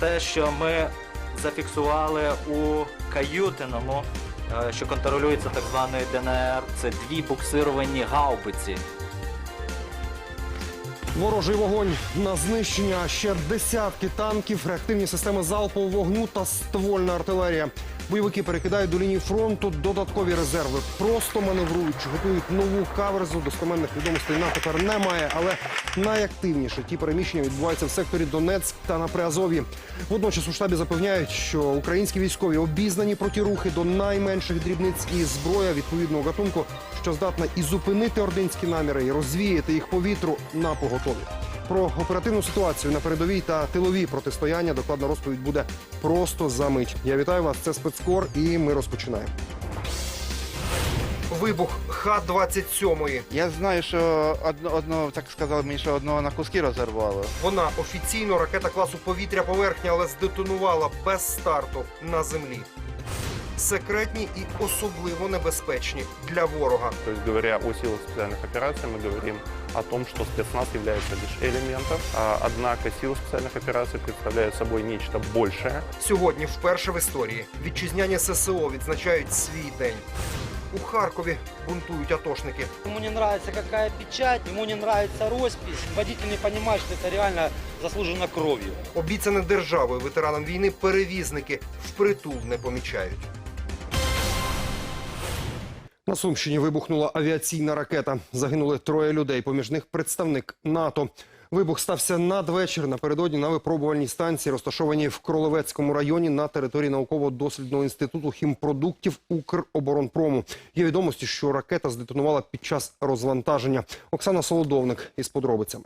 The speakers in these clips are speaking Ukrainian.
те, що ми зафіксували у каютиному, е, що контролюється так званою ДНР. Це дві буксировані гаубиці. Ворожий вогонь на знищення ще десятки танків, реактивні системи залпового вогню та ствольна артилерія. Бойовики перекидають до лінії фронту додаткові резерви. Просто маневруючи, готують нову каверзу. Достеменних відомостей нам тепер немає, але найактивніше ті переміщення відбуваються в секторі Донецьк та на Приазов'ї. Водночас у штабі запевняють, що українські військові обізнані проти рухи до найменших дрібниць і зброя відповідного гатунку, що здатна і зупинити ординські наміри, і розвіяти їх по вітру на поготові. Про оперативну ситуацію на передовій та тилові протистояння докладна розповідь буде просто за мить. Я вітаю вас. Це спецкор, і ми розпочинаємо. Вибух Х-27. Я знаю, що одно, одного, так сказали мені, що одного на куски розірвало. Вона офіційно ракета класу повітря-поверхня, але здетонувала без старту на землі. Секретні і особливо небезпечні для ворога. То есть, говоря о силах специальных операций, мы говорим о том, что спецназ является лишь элементом, а, однако силы специальных операций представляют собой нечто большее. Сьогодні, вперше в історії, вітчизняні ССО відзначають свій день. У Харкові бунтують атошники. Ему не нравится какая печать, ему не нравится роспись. Водитель не понимает, что это реально заслужено кровью. Обіцяне державою ветеранам війни перевізники впритул не помічають. На Сумщині вибухнула авіаційна ракета. Загинули троє людей. Поміж них представник НАТО. Вибух стався надвечір напередодні на випробувальній станції, розташованій в Кролевецькому районі на території науково-дослідного інституту хімпродуктів Укроборонпрому. Є відомості, що ракета здетонувала під час розвантаження. Оксана Солодовник із подробицями.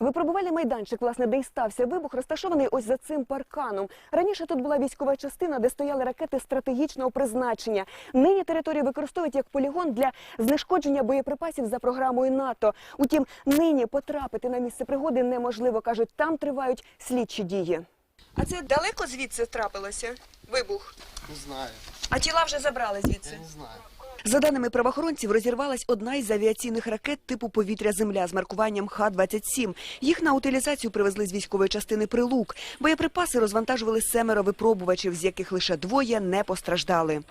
Випробувальний майданчик, власне, де й стався вибух, розташований ось за цим парканом. Раніше тут була військова частина, де стояли ракети стратегічного призначення. Нині територію використовують як полігон для знешкодження боєприпасів за програмою НАТО. Утім, нині потрапити на місце пригоди неможливо. кажуть, там тривають слідчі дії. А це далеко звідси трапилося? Вибух? Не знаю, А тіла вже забрали звідси? не знаю. За даними правоохоронців, розірвалась одна із авіаційних ракет типу повітря-земля з маркуванням Х-27. Їх на утилізацію привезли з військової частини Прилук. Боєприпаси розвантажували семеро випробувачів, з яких лише двоє не постраждали.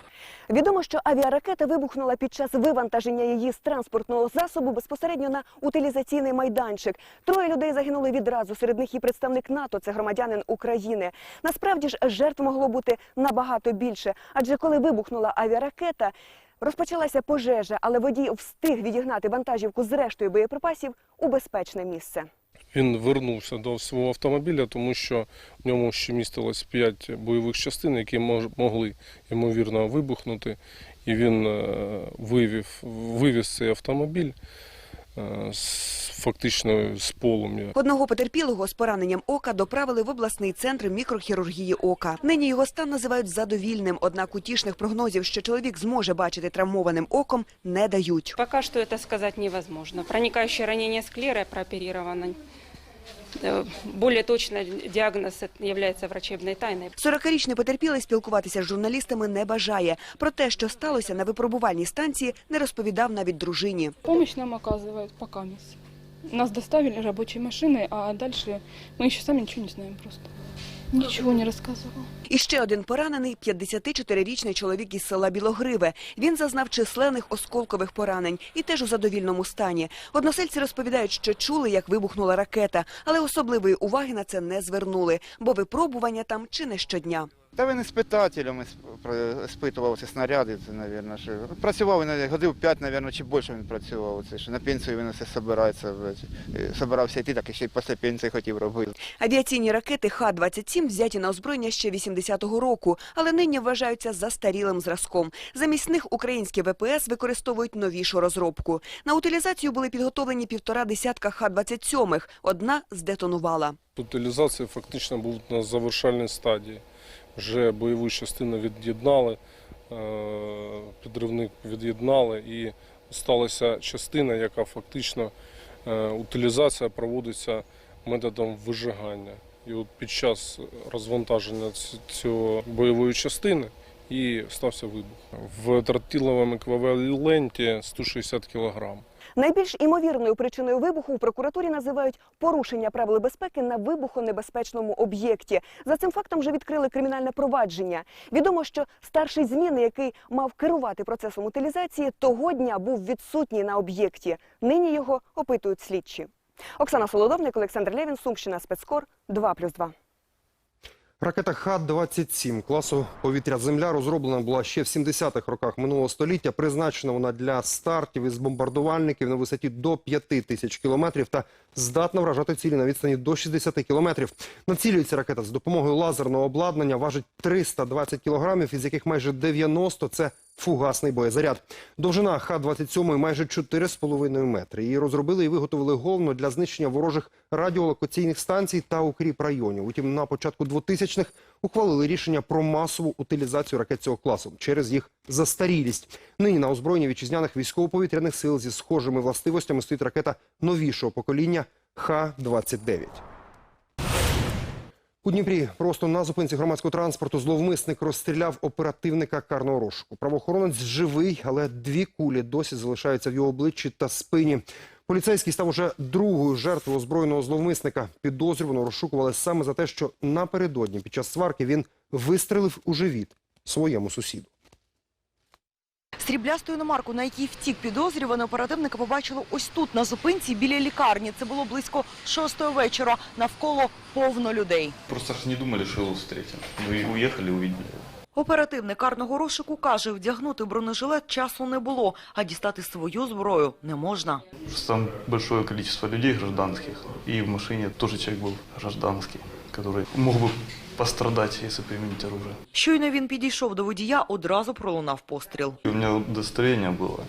Відомо, що авіаракета вибухнула під час вивантаження її з транспортного засобу безпосередньо на утилізаційний майданчик. Троє людей загинули відразу. Серед них і представник НАТО, це громадянин України. Насправді ж жертв могло бути набагато більше, адже коли вибухнула авіаракета. Розпочалася пожежа, але водій встиг відігнати вантажівку з рештою боєприпасів у безпечне місце. Він вернувся до свого автомобіля, тому що в ньому ще містилось 5 бойових частин, які могли ймовірно вибухнути. І він е, вивів, вивіз цей автомобіль фактично з полум'я. Одного потерпілого з пораненням ока доправили в обласний центр мікрохірургії ока. Нині його стан називають задовільним, однак утішних прогнозів, що чоловік зможе бачити травмованим оком, не дають. Пока що це сказати невозможно. Проникающее ранення склери прооперировано. Э, Более точно диагноз является врачебной тайной. 40-річний потерпілий спілкуватися з журналістами не бажає. Про те, що сталося на випробувальній станції, не розповідав навіть дружині. Помощь нам оказывают пока мисс. Нас доставили рабочей машиной, а дальше мы еще сами ничего не знаем просто. Ничего не розказував. І ще один поранений – 54-річний чоловік із села Білогриве. Він зазнав численних осколкових поранень і теж у задовільному стані. Односельці розповідають, що чули, як вибухнула ракета, але особливої уваги на це не звернули, бо випробування там чи не щодня. Та він іспитателем ісп- про- спитував ці снаряди, це, мабуть, що. Працював він годів 5, мабуть, чи більше він працював. Це, що на пенсію він все збирається. Собирався йти, так і ще й після пенсії хотів робити. Авіаційні ракети Х-27 взяті на озброєння ще 80-го року, але нині вважаються застарілим зразком. Замість них українські ВПС використовують новішу розробку. На утилізацію були підготовлені півтора десятка Х-27, одна здетонувала. Утилізація фактично був на завершальній стадії. Вже бойову частину від'єднали, е, підривник від'єднали і сталася частина, яка фактично е, утилізація проводиться методом вижигання. І от під час розвантаження цього бойової частини і стався вибух. В тротиловому еквіваленті 160 кг. Найбільш імовірною причиною вибуху у прокуратурі називають порушення правил безпеки на вибухонебезпечному об'єкті. За цим фактом вже відкрили кримінальне провадження. Відомо, що старший зміни, який мав керувати процесом утилізації, того дня був відсутній на об'єкті. Нині його опитують слідчі. Оксана Солодовник, Олександр Лєвін, Сумщина, спецкор 2+,2. Ракета Х-27 класу повітря-земля розроблена була ще в 70-х роках минулого століття. Призначена вона для стартів із бомбардувальників на висоті до 5 тисяч кілометрів та здатна вражати цілі на відстані до 60 кілометрів. Націлюється ракета з допомогою лазерного обладнання, важить 320 кілограмів, із яких майже 90 – це фугасний боєзаряд. Довжина Х-27 майже 4,5 метри. Її розробили і виготовили головно для знищення ворожих радіолокаційних станцій та укріп районів. Утім, на початку 2000-х ухвалили рішення про масову утилізацію ракет цього класу через їх застарілість. Нині на озброєнні вітчизняних військово-повітряних сил зі схожими властивостями стоїть ракета новішого покоління Х-29. У Дніпрі просто на зупинці громадського транспорту зловмисник розстріляв оперативника карного розшуку. Правоохоронець живий, але дві кулі досі залишаються в його обличчі та спині. Поліцейський став уже другою жертвою озброєного зловмисника. Підозрювано розшукували саме за те, що напередодні під час сварки він вистрелив у живіт своєму сусіду. Сріблясту іномарку, на якій втік підозрюваний, оперативника побачили ось тут, на зупинці, біля лікарні. Це було близько шостої вечора. Навколо повно людей. Просто ж не думали, что его встретим. Мы уехали, увидели. Оперативник карного розшуку каже, вдягнути бронежилет часу не було, а дістати свою зброю не можна. Просто там большое количество людей гражданских. И в машине тоже человек был гражданский, который мог бы пострадать, если применить оружие. Щойно він підійшов до водія, одразу пролунав постріл. И у меня удостоверение было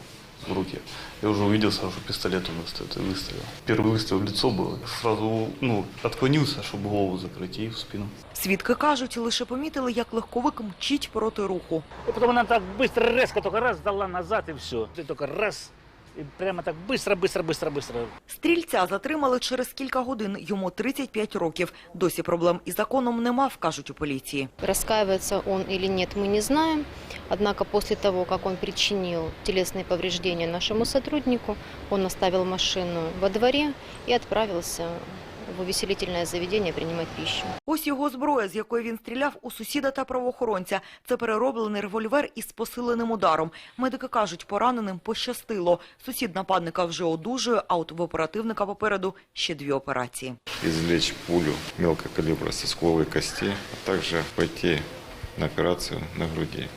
в руке. Я уже увидел сразу, что пистолет у нас стоит, и выстрелил. Первый выстрел в лицо был. Сразу ну, отклонился, чтобы голову закрыть, и в спину. Свідки кажуть, лише помітили, як легковик мчить проти руху. И потом она так быстро, резко только раз дала назад и все. Ты только раз. И прямо так быстро, быстро, быстро, быстро. Стрільця затримали через кілька годин. Йому 35 років. Досі проблем із законом не мав, кажуть у поліції. Раскаивается он или нет, мы не знаем. Однако после того, как он причинил телесные повреждения нашему сотруднику, он оставил машину во дворе и отправился в увеселительное заведение принимать пищу. Ось його зброя, з якої він стріляв у сусіда та правоохоронця. Це перероблений револьвер із посиленим ударом. Медики кажуть, пораненим пощастило. Сусід нападника вже одужує, а от в оперативника попереду ще дві операції. извлечь пулю мелкого стволовой кости, а также пойти на операцию на груди.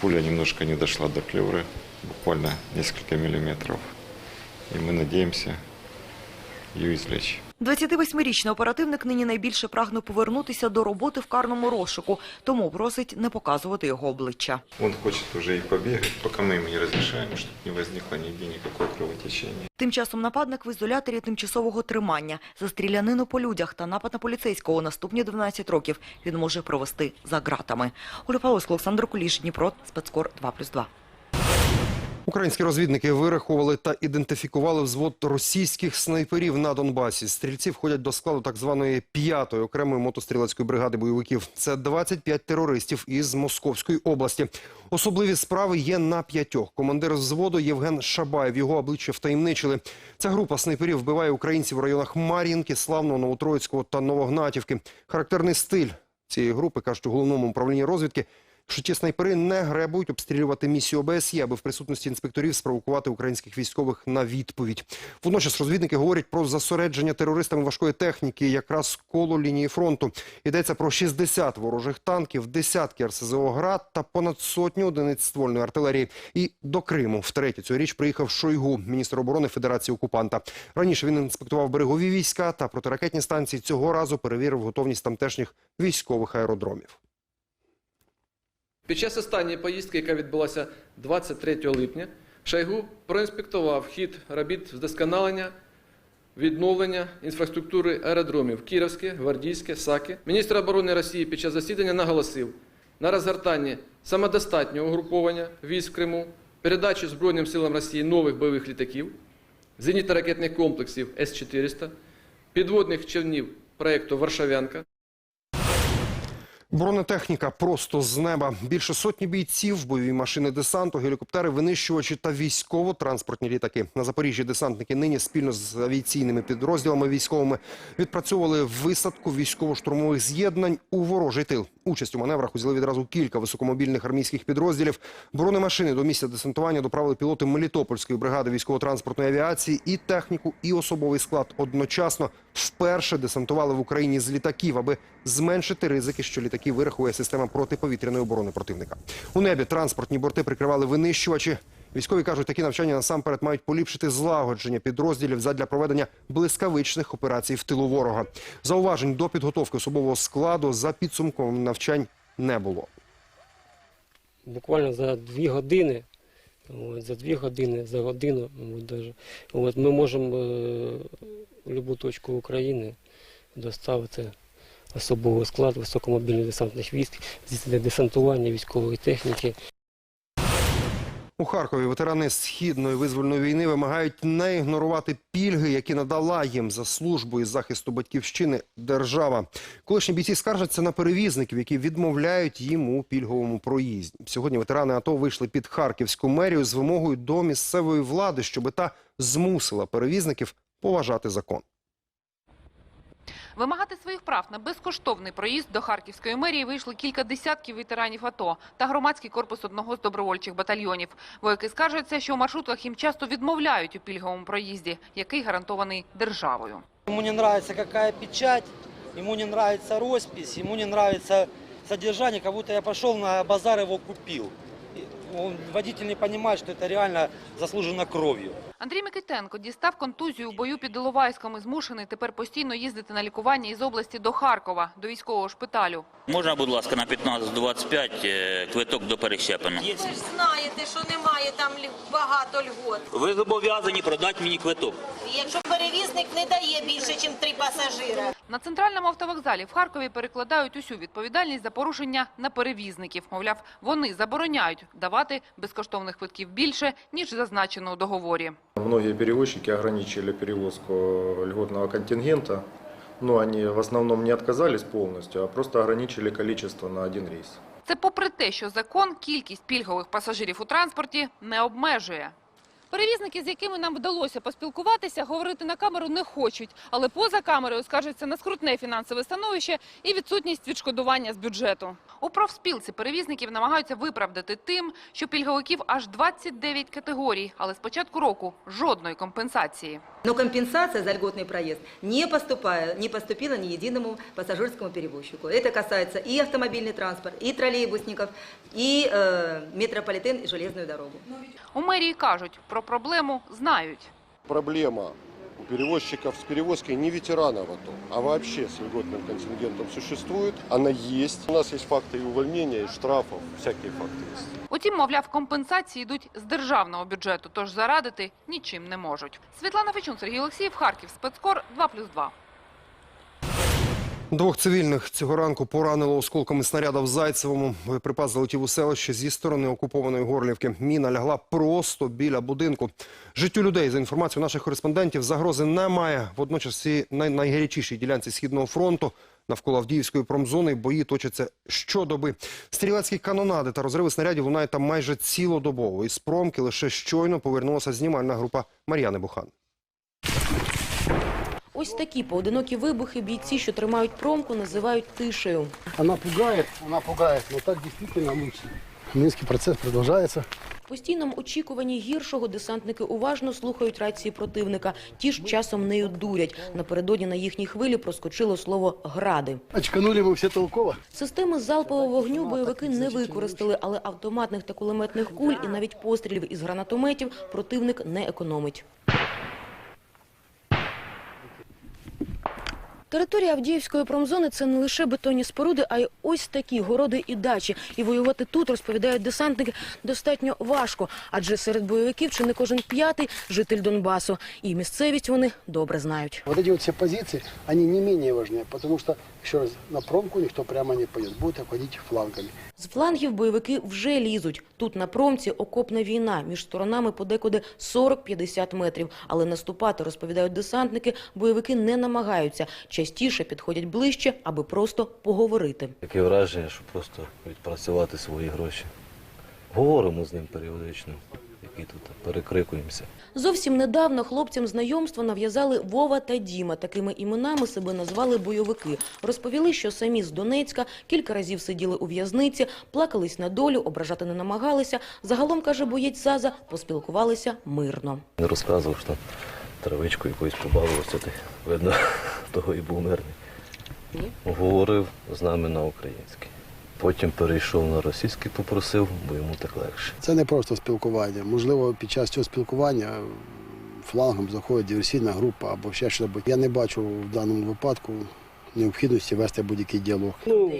Пуля немножко не дошла до плевры, буквально несколько миллиметров. И мы надеемся извлечь. 28-річний оперативник нині найбільше прагне повернутися до роботи в карному розшуку, тому просить не показувати його обличчя. Он хочет уже и побегать, пока мы ему не разрешаем, чтобы не возникло нигде никакого кровотечения. Тим часом нападник в ізоляторі тимчасового тримання. За стрілянину по людях та напад на поліцейського наступні 12 років він може провести за ґратами. Олександр Куліш, Дніпро, спецкор 2+,2. Українські розвідники вирахували та ідентифікували взвод російських снайперів на Донбасі. Стрільці входять до складу так званої п'ятої окремої мотострілецької бригади бойовиків. Це 25 терористів із Московської області. Особливі справи є на п'ятьох. Командир взводу Євген Шабаєв. Його обличчя втаємничили. Ця група снайперів вбиває українців в районах Мар'їнки, Славного, Новотроїцького та Новогнатівки. Характерний стиль цієї групи кажуть у головному управлінні розвідки. Що ті снайпери не гребують обстрілювати місію ОБСЄ, аби в присутності інспекторів спровокувати українських військових на відповідь. Водночас розвідники говорять про засередження терористами важкої техніки якраз коло лінії фронту. Йдеться про 60 ворожих танків, десятки РСЗО «Град» та понад сотню одиниць ствольної артилерії. І до Криму втретє цьогоріч приїхав Шойгу, міністр оборони Федерації окупанта. Раніше він інспектував берегові війська та протиракетні станції. Цього разу перевірив готовність тамтешніх військових аеродромів. Під час останньої поїздки, яка відбулася 23 липня, Шойгу проінспектував хід робіт вдосконалення відновлення інфраструктури аеродромів Кіровське, Гвардійське, Саки. Міністр оборони Росії під час засідання наголосив на розгортанні самодостатнього угруповання військ в Криму, передачі Збройним силам Росії нових бойових літаків, зенітно-ракетних комплексів С-400, підводних човнів проєкту Варшавянка. Бронетехніка просто з неба. Більше сотні бійців, бойові машини десанту, гелікоптери, винищувачі та військово-транспортні літаки. На Запоріжжі десантники нині спільно з авіаційними підрозділами військовими відпрацьовували висадку військово-штурмових з'єднань у ворожий тил. Участь у маневрах узяли відразу кілька високомобільних армійських підрозділів. Бронемашини до місця десантування доправили пілоти Мелітопольської бригади військово-транспортної авіації і техніку, і особовий склад одночасно вперше десантували в Україні з літаків, аби зменшити ризики, що літаки вирахує система протиповітряної оборони противника. У небі транспортні борти прикривали винищувачі. Військові кажуть, такі навчання насамперед мають поліпшити злагодження підрозділів задля проведення блискавичних операцій в тилу ворога. Зауважень до підготовки особового складу за підсумком навчань не було. буквально за дві години, за дві години, за годину, даже, от, ми можемо е, будь-яку точку України доставити особовий склад високомобільних десантних військ, здійснити десантування військової техніки. У Харкові ветерани східної визвольної війни вимагають не ігнорувати пільги, які надала їм за службу із захисту батьківщини держава. Колишні бійці скаржаться на перевізників, які відмовляють їм у пільговому проїзді. Сьогодні ветерани АТО вийшли під харківську мерію з вимогою до місцевої влади, щоб та змусила перевізників поважати закон. Вимагати своїх прав на безкоштовний проїзд до Харківської мерії вийшли кілька десятків ветеранів АТО та громадський корпус одного з добровольчих батальйонів. Вояки скаржаться, що у маршрутках їм часто відмовляють у пільговому проїзді, який гарантований державою. Ему не нравится какая печать, ему не нравится роспись, ему не нравится содержание, как будто я пошел на базар. И он, водитель не понимает, что это реально заслужено кровью. Андрій Микитенко дістав контузію у бою під Іловайськом і змушений тепер постійно їздити на лікування із області до Харкова, до військового шпиталю. Можна, будь ласка, на 15-25 е, квиток до перещеплення. Ви ж знаєте, що немає там багато льгот. Ви зобов'язані продати мені квиток. Якщо перевізник не дає більше, ніж три пасажира. На центральному автовокзалі в Харкові перекладають усю відповідальність за порушення на перевізників. Мовляв, вони забороняють давати безкоштовних квитків більше, ніж зазначено у договорі. Многие перевозчики ограничили перевозку льготного контингента, но они в основном не отказались полностью, а просто ограничили количество на один рейс. Це попри те, що закон кількість пільгових пасажирів у транспорті не обмежує. Перевізники, з якими нам вдалося поспілкуватися, говорити на камеру не хочуть, але поза камерою скаржаться на скрутне фінансове становище і відсутність відшкодування з бюджету. У профспілці перевізників намагаються виправдати тим, що пільговиків аж 29 категорій, але з початку року жодної компенсації. Но компенсация за льготный проезд не, поступая, не поступила ни единому пассажирскому перевозчику. Это касается и автомобильный транспорт, и троллейбусников, и э, метрополитен, и железную дорогу. У мерії кажуть, про проблему знають. Проблема у перевозчиков с перевозкой не ветеранов АТО, а вообще с льготным контингентом существует. Она есть. У нас есть факты и увольнения, и штрафов, всякие факты есть. Утім, мовляв, компенсації йдуть з державного бюджету, тож зарадити нічим не можуть. Світлана Фечун, Сергій Олексіїв, Харків, спецкор 2+,2. Двох цивільних цього ранку поранило осколками снаряда в Зайцевому. Боєприпас залетів у селище зі сторони окупованої Горлівки. Міна лягла просто біля будинку. Життю людей, за інформацією наших кореспондентів, загрози немає. Водночас ці най- найгарячішій ділянці Східного фронту навколо Авдіївської промзони бої точаться щодоби. Стрілецькі канонади та розриви снарядів лунають там майже цілодобово. Із промки лише щойно повернулася знімальна група Мар'яни Бухан. Ось такі поодинокі вибухи бійці, що тримають промку, називають тишею. Она пугает, она пугает, но так действительно лучше. Минский процесс продолжается. В постійному очікуванні гіршого десантники уважно слухають рації противника. Ті ж часом нею дурять. Напередодні на їхній хвилі проскочило слово «гради». Очканули мы все толково. Системи залпового вогню бойовики не використали, але автоматних та кулеметних куль і навіть пострілів із гранатометів противник не економить. Територія Авдіївської промзони – це не лише бетонні споруди, а й ось такі городи і дачі. І воювати тут, розповідають десантники, достатньо важко. Адже серед бойовиків чи не кожен п'ятий – житель Донбасу. І місцевість вони добре знають. Вот эти вот все позиции, они не менее важны, потому что, еще раз, на промку никто прямо не пойдет, будет обходить флангами. З флангів бойовики вже лізуть. Тут на промці окопна війна. Між сторонами подекуди 40-50 метрів. Але наступати, розповідають десантники, бойовики не намагаються. Частіше підходять ближче, аби просто поговорити. Таке враження, що просто відпрацювати свої гроші. Говоримо з ним періодично, які тут перекрикуємося. Зовсім недавно хлопцям знайомства нав'язали Вова та Діма. Такими іменами себе назвали бойовики. Розповіли, що самі з Донецька кілька разів сиділи у в'язниці, плакались на долю, ображати не намагалися. Загалом, каже боєць Заза, поспілкувалися мирно. Не розказував, що травичку якоюсь побавився, ти видно, того і був мирний. Говорив з нами на українській. Потім перейшов на російський, попросив, бо йому так легше. Це не просто спілкування. Можливо, під час цього спілкування флангом заходить диверсійна група або ще щось. Я не бачу в даному випадку необхідності вести будь-який діалог. Ну.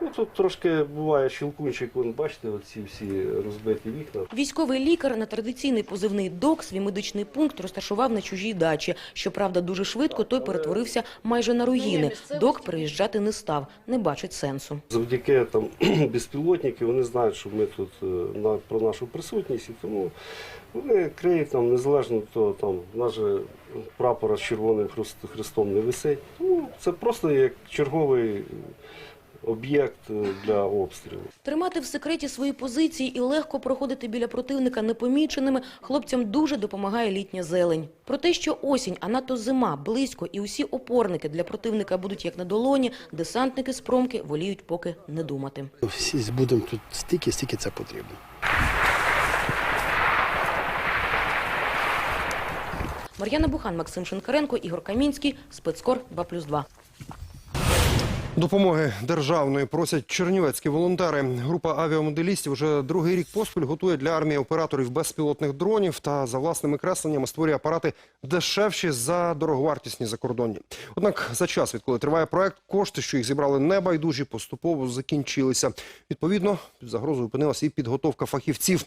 Ну тут трошки буває щелкунчик, вон, бачите, оці всі розбиті вікна. Військовий лікар на традиційний позивний ДОК свій медичний пункт розташував на чужій дачі. Щоправда, дуже швидко той перетворився майже на руїни. ДОК переїжджати не став, не бачить сенсу. Завдяки там безпілотники, вони знають, що ми тут е, на, про нашу присутність, і тому вони криють там незалежно від того, там в нас же прапора з червоним хрест- хрестом не висить. Ну, це просто як черговий об'єкт е, для обстрілу. Тримати в секреті свої позиції і легко проходити біля противника непоміченими хлопцям дуже допомагає літня зелень. Про те, що осінь, а надто зима, близько і усі опорники для противника будуть як на долоні, десантники з промки воліють поки не думати. Всі будемо тут стільки, стільки це потрібно. Мар'яна Бухан, Максим Шинкаренко, Ігор Камінський, спецкор 2+,2. Допомоги державної просять чернівецькі волонтери. Група авіамоделістів вже другий рік поспіль готує для армії операторів безпілотних дронів та за власними кресленнями створює апарати дешевші за дороговартісні закордонні. Однак за час, відколи триває проект, кошти, що їх зібрали небайдужі, поступово закінчилися. Відповідно, під загрозою опинилася і підготовка фахівців.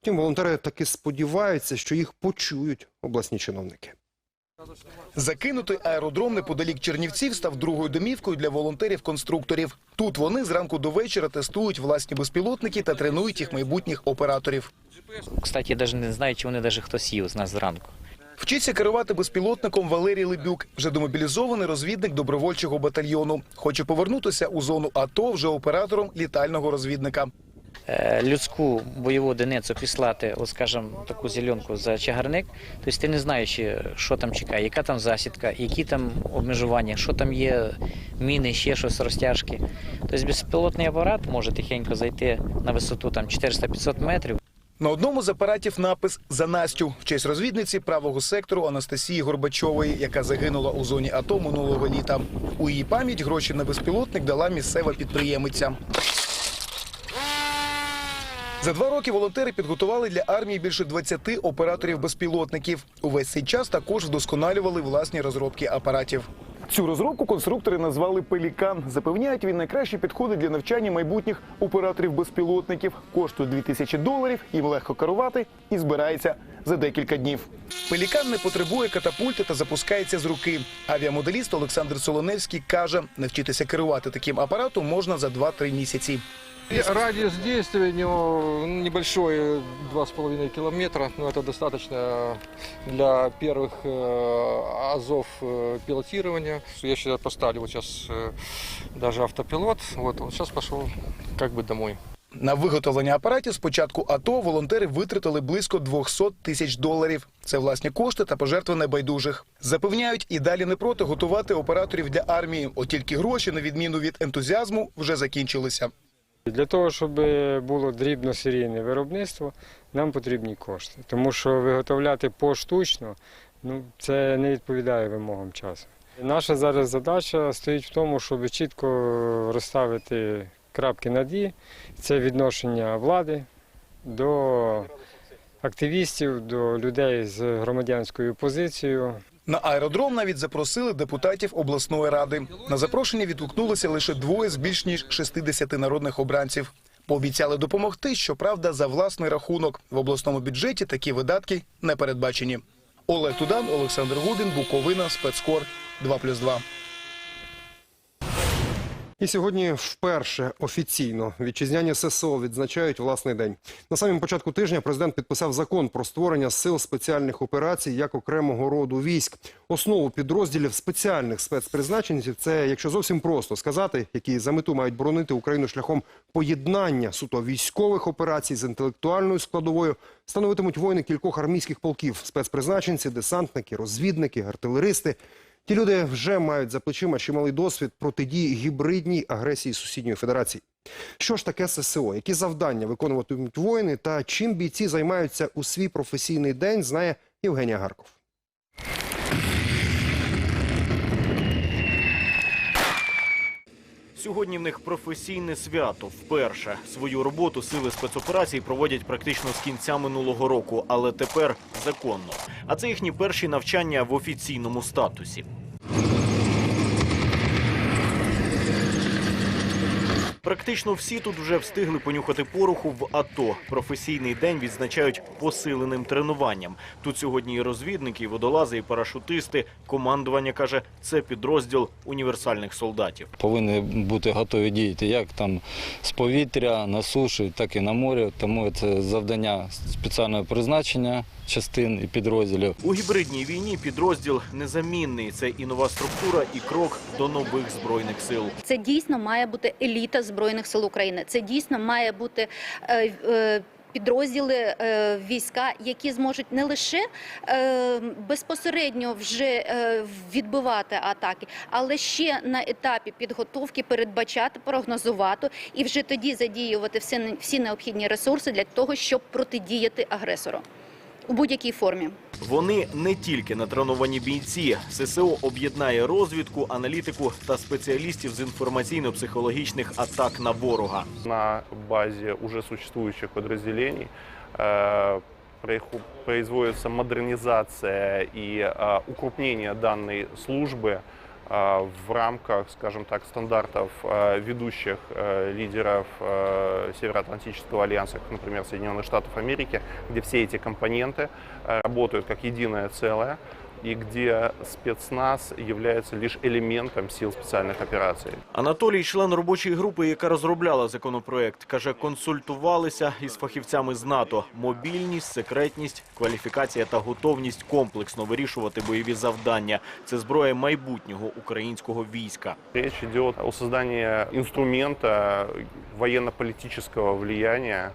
Втім, волонтери таки сподіваються, що їх почують обласні чиновники. Закинутий аеродром неподалік Чернівців став другою домівкою для волонтерів-конструкторів. Тут вони зранку до вечора тестують власні безпілотники та тренують їх майбутніх операторів. Кстати, я навіть не знаю, чи вони навіть хтось їв з нас зранку. Вчиться керувати безпілотником Валерій Лебюк, вже демобілізований розвідник добровольчого батальйону. Хоче повернутися у зону АТО вже оператором літального розвідника. Е, Людську бойову одиницю післати, от скажімо, таку зеленку за чагарник, тобто ти не знаєш, що там чекає, яка там засідка, які там обмежування, що там є міни, ще щось розтяжки. Тобто безпілотний апарат може тихенько зайти на висоту там 400-500 метрів. На одному з апаратів напис «За Настю» в честь розвідниці правого сектору Анастасії Горбачової, яка загинула у зоні АТО минулого літа. У її пам'ять гроші на безпілотник дала місцева підприємиця. За два роки волонтери підготували для армії більше 20 операторів безпілотників. Увесь цей час також вдосконалювали власні розробки апаратів. Цю розробку конструктори назвали Пелікан. Запевняють, він найкраще підходить для навчання майбутніх операторів безпілотників. Коштує 2000 доларів, їм легко керувати і збирається за декілька днів. Пелікан не потребує катапульти та запускається з руки. Авіамоделіст Олександр Солоневський каже, навчитися керувати таким апаратом можна за 2-3 місяці. Радиус действия у него небольшой, 2,5 километра, но это достаточно для первых э, азов э, пилотирования. Я сейчас поставлю вот сейчас э, даже автопилот, вот он сейчас пошел как бы домой. На виготовлення апаратів з початку АТО волонтери витратили близько 200 тисяч доларів. Це власні кошти та пожертви небайдужих. Запевняють, і далі не проти готувати операторів для армії. От тільки гроші, на відміну від ентузіазму, вже закінчилися. Для того, щоб було дрібно-серійне виробництво, нам потрібні кошти. Тому що виготовляти поштучно ну, це не відповідає вимогам часу. Наша зараз задача стоїть в тому, щоб чітко розставити крапки над «і». Це відношення влади до активістів, до людей з громадянською позицією. На аеродром навіть запросили депутатів обласної ради. На запрошення відгукнулося лише двоє з більш ніж 60 народних обранців. Пообіцяли допомогти, щоправда, за власний рахунок. В обласному бюджеті такі видатки не передбачені. Олег Тудан, Олександр Гудин, Буковина, спецкор 2+,2. І сьогодні вперше офіційно вітчизняні ССО відзначають власний день. На самому початку тижня президент підписав закон про створення сил спеціальних операцій як окремого роду військ. Основу підрозділів спеціальних спецпризначенців це, якщо зовсім просто сказати, які за мету мають боронити Україну шляхом поєднання суто військових операцій з інтелектуальною складовою, становитимуть воїни кількох армійських полків, спецпризначенці, десантники, розвідники, артилеристи. Ті люди вже мають за плечима чималий досвід протидії гібридній агресії сусідньої федерації. Що ж таке ССО? Які завдання виконуватимуть воїни та чим бійці займаються у свій професійний день, знає Євгенія Гарков. Сьогодні в них професійне свято. Вперше свою роботу сили спецоперацій проводять практично з кінця минулого року, але тепер законно. А це їхні перші навчання в офіційному статусі. Практично всі тут вже встигли понюхати пороху в АТО. Професійний день відзначають посиленим тренуванням. Тут сьогодні і розвідники, і водолази, і парашутисти. Командування каже, це підрозділ універсальних солдатів. повинні бути готові діяти як там з повітря, на суші, так і на морі. Тому це завдання спеціального призначення частин і підрозділів. У гібридній війні підрозділ незамінний. Це і нова структура, і крок до нових збройних сил. Це дійсно має бути еліта збройних сил України. Це дійсно має бути. Е, е, Підрозділи е, війська, які зможуть не лише е, безпосередньо вже е, відбивати атаки, але ще на етапі підготовки передбачати, прогнозувати і вже тоді задіювати всі, всі необхідні ресурси для того, щоб протидіяти агресору у будь-якій формі. Вони не тільки натреновані бійці. ССО об'єднає розвідку, аналітику та спеціалістів з інформаційно-психологічних атак на ворога. на базе уже существующих подразделений э, проиху- производится модернизация и э, укрупнение данной службы э, в рамках, скажем так, стандартов э, ведущих э, лидеров э, Североатлантического альянса, как, например, Соединенных Штатов Америки, где все эти компоненты э, работают как единое целое и где спецназ является лишь элементом сил специальных операций. Анатолій, член робочої групи, яка розробляла законопроект, каже, консультувалися із фахівцями з НАТО. Мобільність, секретність, кваліфікація та готовність комплексно вирішувати бойові завдання. Це зброя майбутнього українського війська. Речь идет о создании инструмента военно-политического влияния,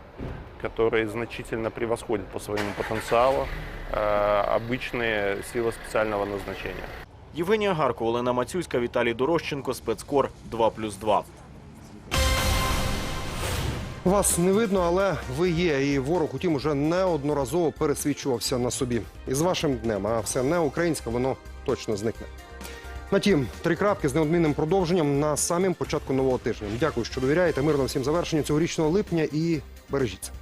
который значительно превосходит по своему потенциалу э, обычные силы специального назначения. Євгенія Гарко, Олена Мацюська, Віталій Дорощенко, спецкор 2+,2. Вас не видно, але ви є. І ворог, утім, уже неодноразово пересвідчувався на собі. І з вашим днем, а все не українське, воно точно зникне. На тім, три крапки з неодмінним продовженням на самім початку нового тижня. Дякую, що довіряєте. Мирно всім завершення цьогорічного липня і бережіться.